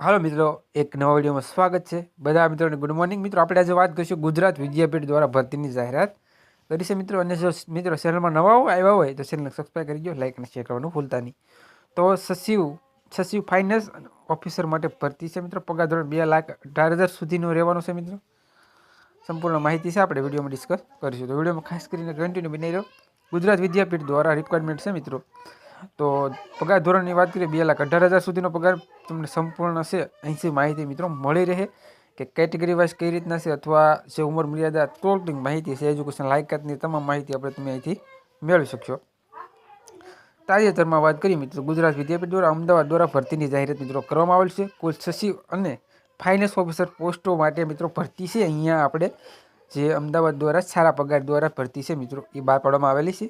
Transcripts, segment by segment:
હાલો મિત્રો, એક નવા વિડીયોમાં સ્વાગત છે. બધા મિત્રોને ગુડ મોર્નિંગ મિત્રો, આપણે આજે વાત કરીશું ગુજરાત વિદ્યાપીઠ દ્વારા ભરતીની જાહેરાત. કરી છે મિત્રો, અને જો મિત્રો ચેનલમાં નવા આવ્યા હોય તો ચેનલને સબસ્ક્રાઈબ કરી દો લાઇક અને શેર કરવાનું ભૂલતા નહીં. તો સચિવ સચિવ ફાઇનાન્સ ઓફિસર માટે ભરતી છે મિત્રો. પગાર ધોરણ બે લાખ અઢાર હજાર સુધીનું રહેવાનું છે મિત્રો. સંપૂર્ણ માહિતી છે, આપણે વિડીયોમાં ડિસ્કસ કરીશું. તો વિડીયોમાં ખાસ કરીને કન્ટિન્યુ બનાવી રહ્યો. ગુજરાત વિદ્યાપીઠ દ્વારા રિક્વાયરમેન્ટ છે મિત્રો. તો પગાર ધોરણની વાત કરીએ, બે લાખ અઢાર હજાર સુધીનો પગાર તમને સંપૂર્ણ છે અહીંથી માહિતી મિત્રો મળી રહે કે કેટેગરી વાઇઝ કઈ રીતના છે અથવા જે ઉંમર મર્યાદા ટોટલી માહિતી છે એજ્યુકેશન લાયકાતની તમામ માહિતી આપણે તમે અહીંથી મેળવી શકશો. તાજેતરમાં વાત કરીએ મિત્રો, ગુજરાત વિદ્યાપીઠ દ્વારા અમદાવાદ દ્વારા ભરતીની જાહેરાત મિત્રો કરવામાં આવેલ છે. કુલ સચિવ અને ફાઇનાન્સ ઓફિસર પોસ્ટો માટે મિત્રો ભરતી છે. અહીંયા આપણે જે અમદાવાદ દ્વારા સારા પગાર દ્વારા ભરતી છે મિત્રો, એ બહાર પાડવામાં આવેલી છે.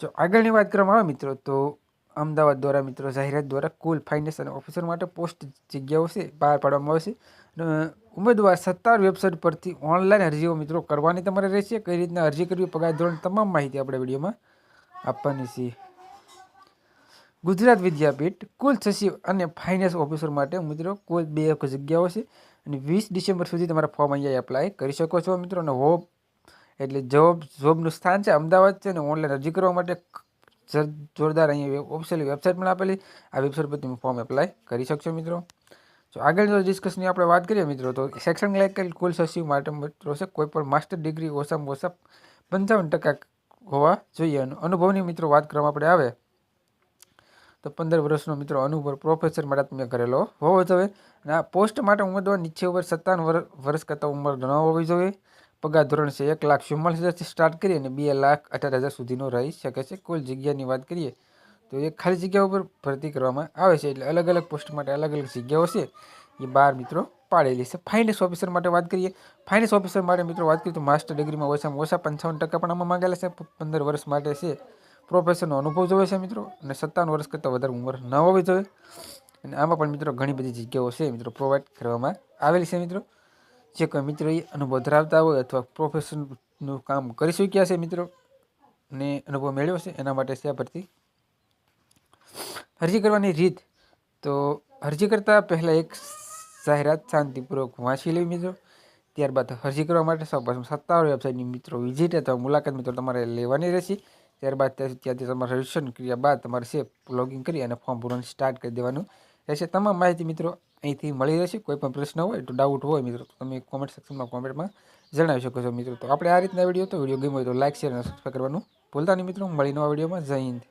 જો આગળની વાત કરવામાં આવે મિત્રો, તો અમદાવાદ દ્વારા મિત્રો, જાહેરાત દ્વારા કુલ ફાઇનાન્સ અને ઓફિસર માટે પોસ્ટ જગ્યાઓ છે, બહાર પાડવામાં આવશે અને ઉમેદવાર સત્તાવાર વેબસાઇટ પરથી ઓનલાઈન અરજીઓ મિત્રો કરવાની તમારે રહેશે. કઈ રીતના અરજી કરવી, પગાર ધોરણ તમામ માહિતી આપણે વિડીયોમાં આપવાની છે. ગુજરાત વિદ્યાપીઠ કુલ સચિવ અને ફાઇનાન્સ ઓફિસર માટે મિત્રો કુલ બે જગ્યાઓ છે. અને વીસ ડિસેમ્બર સુધી તમારા ફોર્મ અહીંયા એપ્લાય કરી શકો છો મિત્રો. અને હોપ એટલે જોબ જોબનું સ્થાન છે અમદાવાદ છે ને ઓનલાઈન અરજી કરવા માટે જોરદાર અહીંયા ઓફિશિયલી વેબસાઇટ પણ આપેલી. આ વેબસાઇટ પર તમે ફોર્મ એપ્લાય કરી શકશો મિત્રો. જો આગળ જો ડિસ્કસની આપણે વાત કરીએ મિત્રો, તો સેક્શન લાયક કુલ સચિવ માટે મિત્રો છે કોઈ પણ માસ્ટર ડિગ્રી ઓછામાં ઓછા પંચાવન ટકા હોવા જોઈએ. અને અનુભવની મિત્રો વાત કરવામાં આપણે આવે તો પંદર વર્ષનો મિત્રો અનુભવ પ્રોફેસર માટે તમે કરેલો હોવો જોઈએ. અને આ પોસ્ટ માટે ઉમેદવાર નીચે ઉપર સત્તાવન વર્ષ કરતાં ઉંમર ન હોવી જોઈએ. પગાર ધોરણ છે એક લાખ ચુમ્માલીસ હજારથી સ્ટાર્ટ કરીએ અને બે લાખ અઢાર હજાર સુધીનો રહી શકે છે. કુલ જગ્યાની વાત કરીએ તો એ ખાલી જગ્યા ઉપર ભરતી કરવામાં આવે છે એટલે અલગ અલગ પોસ્ટ માટે અલગ અલગ જગ્યાઓ છે. એ બાર મિત્રો પાડેલી છે. ફાઇનાન્સ ઓફિસર માટે વાત કરીએ. ફાઇનાન્સ ઓફિસર માટે મિત્રો વાત કરીએ તો માસ્ટર ડિગ્રીમાં ઓછામાં ઓછા પંચાવન ટકા પણ આમાં માંગેલા છે. પંદર વર્ષ માટે છે. પ્રોફેસરનો અનુભવ જોવે છે મિત્રો અને સત્તાવન વર્ષ કરતાં વધારે ઉંમર ન હોવી જોઈએ. અને આમાં પણ મિત્રો ઘણી બધી જગ્યાઓ છે મિત્રો પ્રોવાઈડ કરવામાં આવેલી છે મિત્રો. જે કોઈ મિત્રો એ અનુભવ ધરાવતા હોય અથવા પ્રોફેશનનું કામ કરી શક્યા છે મિત્રો, ને અનુભવ મેળવ્યો છે, એના માટે છે ભરતી અરજી કરવાની રીત. તો અરજી કરતાં પહેલાં એક જાહેરાત શાંતિપૂર્વક વાંચી લેવી મિત્રો. ત્યારબાદ અરજી કરવા માટે સૌપ્રથમ સત્તાવાર વેબસાઇટની મિત્રો વિઝિટ અથવા મુલાકાત મિત્રો તમારે લેવાની રહેશે. ત્યારબાદ ત્યાંથી તમારે રજિસ્ટ્રેશન કર્યા બાદ તમારે છે લોગિન કરી અને ફોર્મ ભરવાનું સ્ટાર્ટ કરી દેવાનું રહેશે. તમામ માહિતી મિત્રો અહીંથી મળી રહેશે, કોઈ પણ પ્રશ્ન હોય તો ડાઉટ હોય મિત્રો તમે કોમેન્ટ સેક્શનમાં કોમેન્ટમાં જણાવી શકો છો મિત્રો. તો આપણે આ રીતના વીડિયો તો વીડિયો ગમ્યો હોય તો લાઇક શેર અને સબસ્ક્રાઈબ કરવાનું ભૂલતા નહીં મિત્રો. મળી નવા વિડીયોમાં જય હિન્દ.